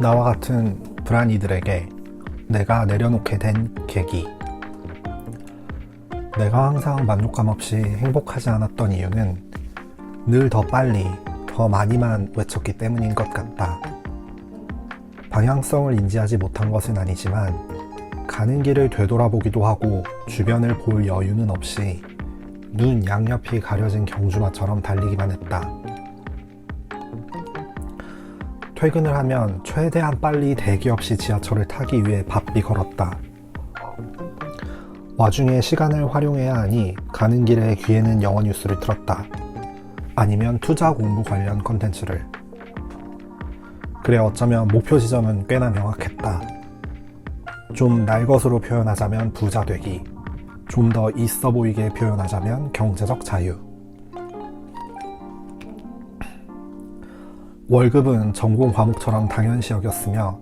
나와 같은 불안이들에게 내가 내려놓게 된 계기. 내가 항상 만족감 없이 행복하지 않았던 이유는 늘 더 빨리, 더 많이만 외쳤기 때문인 것 같다. 방향성을 인지하지 못한 것은 아니지만 가는 길을 되돌아보기도 하고 주변을 볼 여유는 없이 눈 양옆이 가려진 경주마처럼 달리기만 했다. 퇴근을 하면 최대한 빨리 대기 없이 지하철을 타기 위해 바삐 걸었다. 와중에 시간을 활용해야 하니 가는 길에 귀에는 영어 뉴스를 틀었다. 아니면 투자 공부 관련 컨텐츠를. 그래 어쩌면 목표 지점은 꽤나 명확했다. 좀 날 것으로 표현하자면 부자 되기. 좀 더 있어 보이게 표현하자면 경제적 자유. 월급은 전공 과목처럼 당연시 여겼으며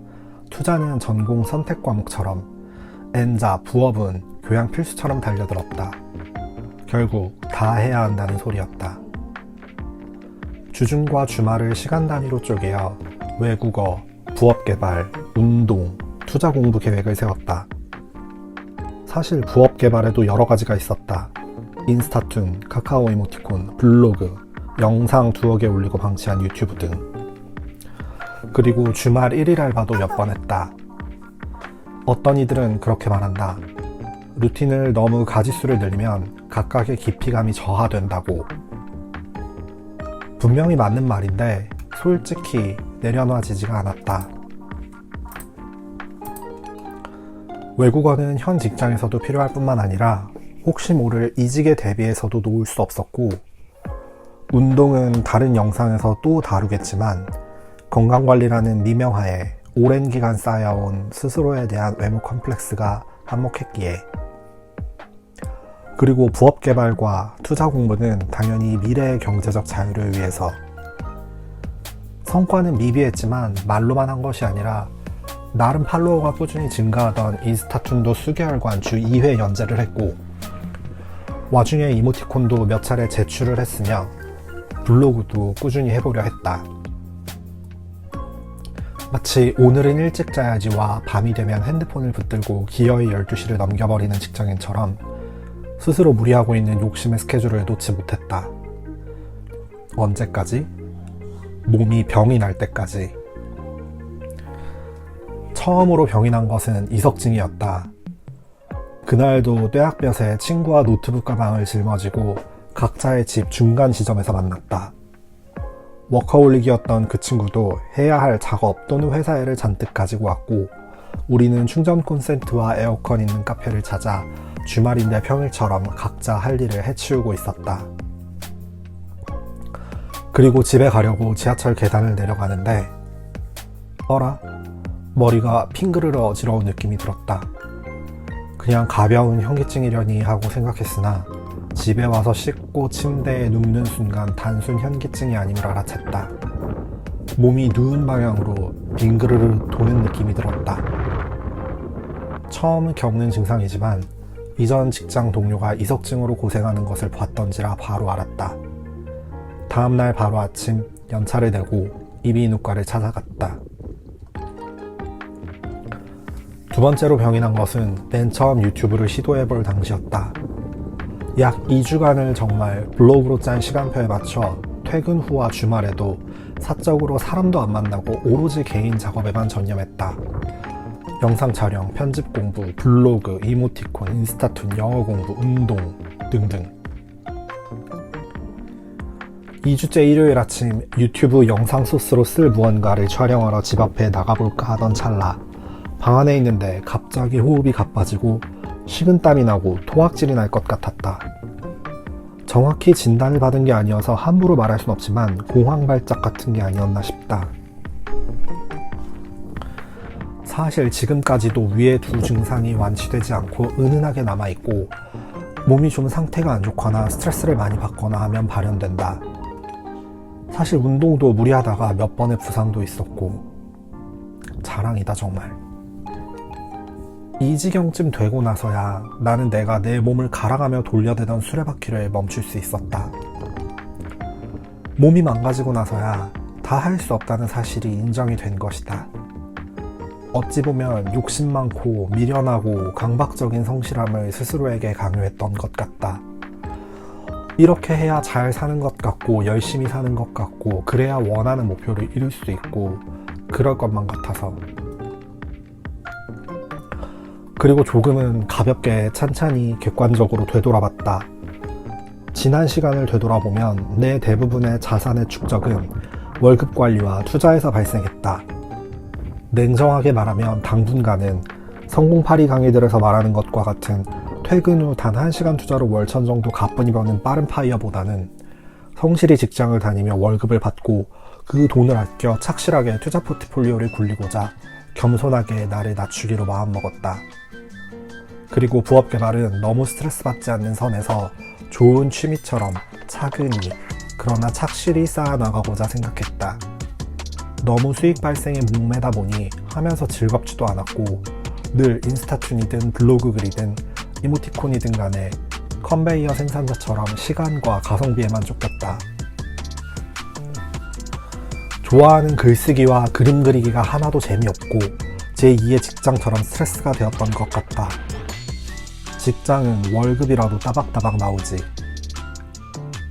투자는 전공 선택 과목처럼 N자 부업은 교양 필수처럼 달려들었다. 결국 다 해야 한다는 소리였다. 주중과 주말을 시간 단위로 쪼개어 외국어, 부업 개발, 운동, 투자 공부 계획을 세웠다. 사실 부업 개발에도 여러 가지가 있었다. 인스타툰, 카카오 이모티콘, 블로그, 영상 두어 개 올리고 방치한 유튜브 등. 그리고 주말 1일 알바도 몇 번 했다. 어떤 이들은 그렇게 말한다. 루틴을 너무 가지수를 늘리면 각각의 깊이감이 저하된다고. 분명히 맞는 말인데 솔직히 내려놔지지가 않았다. 외국어는 현 직장에서도 필요할 뿐만 아니라 혹시 모를 이직에 대비해서도 놓을 수 없었고 운동은 다른 영상에서 또 다루겠지만 건강관리라는 미명하에 오랜 기간 쌓여온 스스로에 대한 외모 컴플렉스가 한몫했기에 그리고 부업 개발과 투자 공부는 당연히 미래의 경제적 자유를 위해서 성과는 미비했지만 말로만 한 것이 아니라 나름 팔로워가 꾸준히 증가하던 인스타툰도 수개월간 주 2회 연재를 했고 와중에 이모티콘도 몇 차례 제출을 했으며 블로그도 꾸준히 해보려 했다. 마치 오늘은 일찍 자야지와 밤이 되면 핸드폰을 붙들고 기어이 12시를 넘겨버리는 직장인처럼 스스로 무리하고 있는 욕심의 스케줄을 놓지 못했다. 언제까지? 몸이 병이 날 때까지. 처음으로 병이 난 것은 이석증이었다. 그날도 뇌학볕에 친구와 노트북 가방을 짊어지고 각자의 집 중간 지점에서 만났다. 워커홀릭이었던 그 친구도 해야 할 작업 또는 회사 일을 잔뜩 가지고 왔고 우리는 충전 콘센트와 에어컨 있는 카페를 찾아 주말인데 평일처럼 각자 할 일을 해치우고 있었다. 그리고 집에 가려고 지하철 계단을 내려가는데 어라? 머리가 핑그르르 어지러운 느낌이 들었다. 그냥 가벼운 현기증이려니 하고 생각했으나 집에 와서 씻고 침대에 눕는 순간 단순 현기증이 아님을 알아챘다. 몸이 누운 방향으로 빙그르르 도는 느낌이 들었다. 처음 겪는 증상이지만 이전 직장 동료가 이석증으로 고생하는 것을 봤던지라 바로 알았다. 다음날 바로 아침 연차를 내고 이비인후과를 찾아갔다. 두 번째로 병이 난 것은 맨 처음 유튜브를 시도해볼 당시였다. 약 2주간을 정말 블로그로 짠 시간표에 맞춰 퇴근 후와 주말에도 사적으로 사람도 안 만나고 오로지 개인 작업에만 전념했다. 영상 촬영, 편집 공부, 블로그, 이모티콘, 인스타툰, 영어 공부, 운동 등등. 2주째 일요일 아침 유튜브 영상 소스로 쓸 무언가를 촬영하러 집 앞에 나가볼까 하던 찰나 방 안에 있는데 갑자기 호흡이 가빠지고 식은땀이 나고 토악질이 날 것 같았다. 정확히 진단을 받은 게 아니어서 함부로 말할 순 없지만 공황 발작 같은 게 아니었나 싶다. 사실 지금까지도 위의 두 증상이 완치되지 않고 은은하게 남아있고 몸이 좀 상태가 안 좋거나 스트레스를 많이 받거나 하면 발현된다. 사실 운동도 무리하다가 몇 번의 부상도 있었고 자랑이다 정말. 이 지경쯤 되고 나서야 나는 내가 내 몸을 갈아가며 돌려대던 수레바퀴를 멈출 수 있었다. 몸이 망가지고 나서야 다 할 수 없다는 사실이 인정이 된 것이다. 어찌 보면 욕심 많고 미련하고 강박적인 성실함을 스스로에게 강요했던 것 같다. 이렇게 해야 잘 사는 것 같고 열심히 사는 것 같고 그래야 원하는 목표를 이룰 수 있고 그럴 것만 같아서 그리고 조금은 가볍게 찬찬히 객관적으로 되돌아봤다. 지난 시간을 되돌아보면 내 대부분의 자산의 축적은 월급 관리와 투자에서 발생했다. 냉정하게 말하면 당분간은 성공파리 강의들에서 말하는 것과 같은 퇴근 후 단 1시간 투자로 월천 정도 가뿐히 버는 빠른 파이어보다는 성실히 직장을 다니며 월급을 받고 그 돈을 아껴 착실하게 투자 포트폴리오를 굴리고자 겸손하게 나를 낮추기로 마음먹었다. 그리고 부업 개발은 너무 스트레스 받지 않는 선에서 좋은 취미처럼 차근히 그러나 착실히 쌓아나가고자 생각했다. 너무 수익 발생에 목매다 보니 하면서 즐겁지도 않았고 늘 인스타툰이든 블로그 글이든 이모티콘이든 간에 컨베이어 생산자처럼 시간과 가성비에만 쫓겼다. 좋아하는 글쓰기와 그림 그리기가 하나도 재미없고 제2의 직장처럼 스트레스가 되었던 것 같다. 직장은 월급이라도 따박따박 나오지.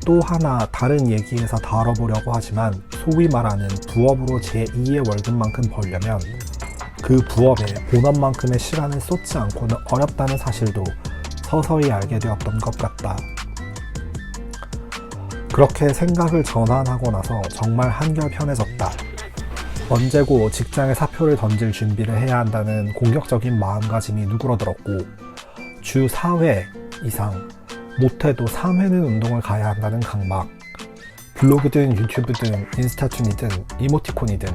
또 하나 다른 얘기에서 다뤄보려고 하지만 소위 말하는 부업으로 제2의 월급만큼 벌려면 그 부업에 본업만큼의 시간을 쏟지 않고는 어렵다는 사실도 서서히 알게 되었던 것 같다. 그렇게 생각을 전환하고 나서 정말 한결 편해졌다. 언제고 직장에 사표를 던질 준비를 해야 한다는 공격적인 마음가짐이 누그러들었고 주 4회 이상 못해도 3회는 운동을 가야 한다는 강박 블로그든 유튜브든 인스타툰이든 이모티콘이든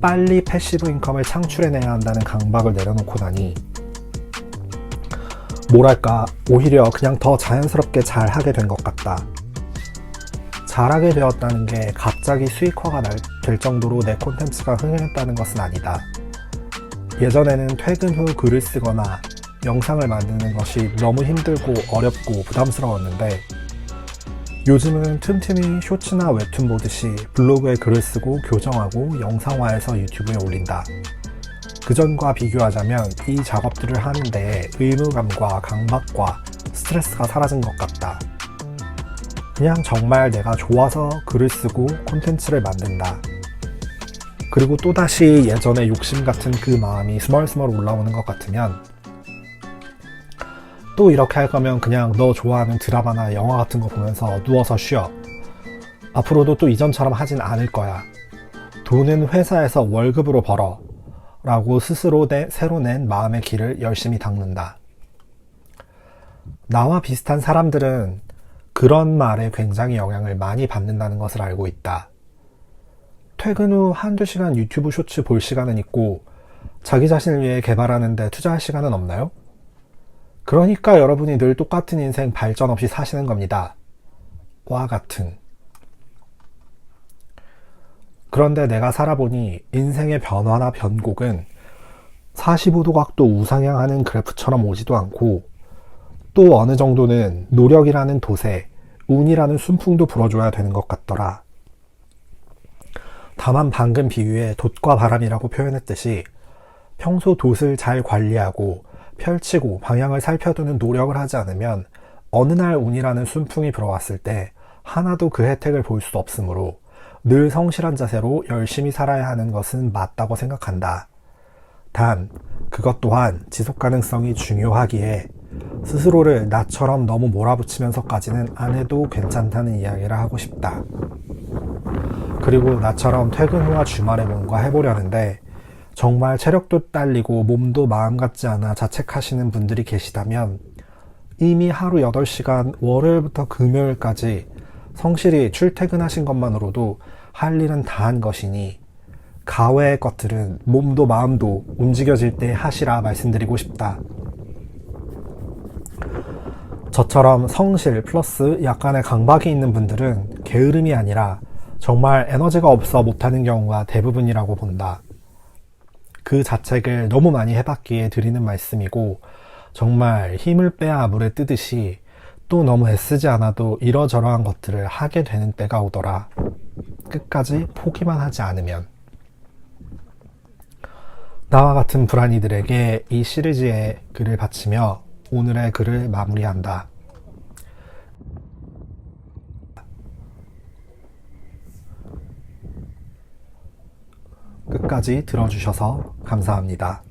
빨리 패시브 인컴을 창출해내야 한다는 강박을 내려놓고 나니 뭐랄까 오히려 그냥 더 자연스럽게 잘 하게 된 것 같다. 잘하게 되었다는 게 갑자기 수익화가 날- 될 정도로 내 콘텐츠가 흥행했다는 것은 아니다. 예전에는 퇴근 후 글을 쓰거나 영상을 만드는 것이 너무 힘들고 어렵고 부담스러웠는데 요즘은 틈틈이 쇼츠나 웹툰 보듯이 블로그에 글을 쓰고 교정하고 영상화해서 유튜브에 올린다. 그전과 비교하자면 이 작업들을 하는 데에 의무감과 강박과 스트레스가 사라진 것 같다. 그냥 정말 내가 좋아서 글을 쓰고 콘텐츠를 만든다. 그리고 또다시 예전의 욕심 같은 그 마음이 스멀스멀 올라오는 것 같으면 또 이렇게 할 거면 그냥 너 좋아하는 드라마나 영화 같은 거 보면서 누워서 쉬어. 앞으로도 또 이전처럼 하진 않을 거야. 돈은 회사에서 월급으로 벌어. 라고 스스로 내, 새로 낸 마음의 길을 열심히 닦는다. 나와 비슷한 사람들은 그런 말에 굉장히 영향을 많이 받는다는 것을 알고 있다. 퇴근 후 한두 시간 유튜브 쇼츠 볼 시간은 있고 자기 자신을 위해 개발하는데 투자할 시간은 없나요? 그러니까 여러분이 늘 똑같은 인생 발전 없이 사시는 겁니다. 과 같은. 그런데 내가 살아보니 인생의 변화나 변곡은 45도 각도 우상향하는 그래프처럼 오지도 않고 또 어느 정도는 노력이라는 도세, 운이라는 순풍도 불어줘야 되는 것 같더라. 다만 방금 비유에 돛과 바람이라고 표현했듯이 평소 돛을 잘 관리하고 펼치고 방향을 살펴두는 노력을 하지 않으면 어느 날 운이라는 순풍이 불어왔을 때 하나도 그 혜택을 볼 수 없으므로 늘 성실한 자세로 열심히 살아야 하는 것은 맞다고 생각한다. 단, 그것 또한 지속 가능성이 중요하기에 스스로를 나처럼 너무 몰아붙이면서까지는 안 해도 괜찮다는 이야기를 하고 싶다. 그리고 나처럼 퇴근 후와 주말에 뭔가 해보려는데 정말 체력도 딸리고 몸도 마음 같지 않아 자책하시는 분들이 계시다면 이미 하루 8시간 월요일부터 금요일까지 성실히 출퇴근하신 것만으로도 할 일은 다 한 것이니 가외의 것들은 몸도 마음도 움직여질 때 하시라 말씀드리고 싶다. 저처럼 성실 플러스 약간의 강박이 있는 분들은 게으름이 아니라 정말 에너지가 없어 못하는 경우가 대부분이라고 본다. 그 자책을 너무 많이 해봤기에 드리는 말씀이고 정말 힘을 빼야 물에 뜨듯이 또 너무 애쓰지 않아도 이러저러한 것들을 하게 되는 때가 오더라. 끝까지 포기만 하지 않으면. 나와 같은 불안이들에게 이 시리즈의 글을 바치며 오늘의 글을 마무리한다. 끝까지 들어주셔서 감사합니다.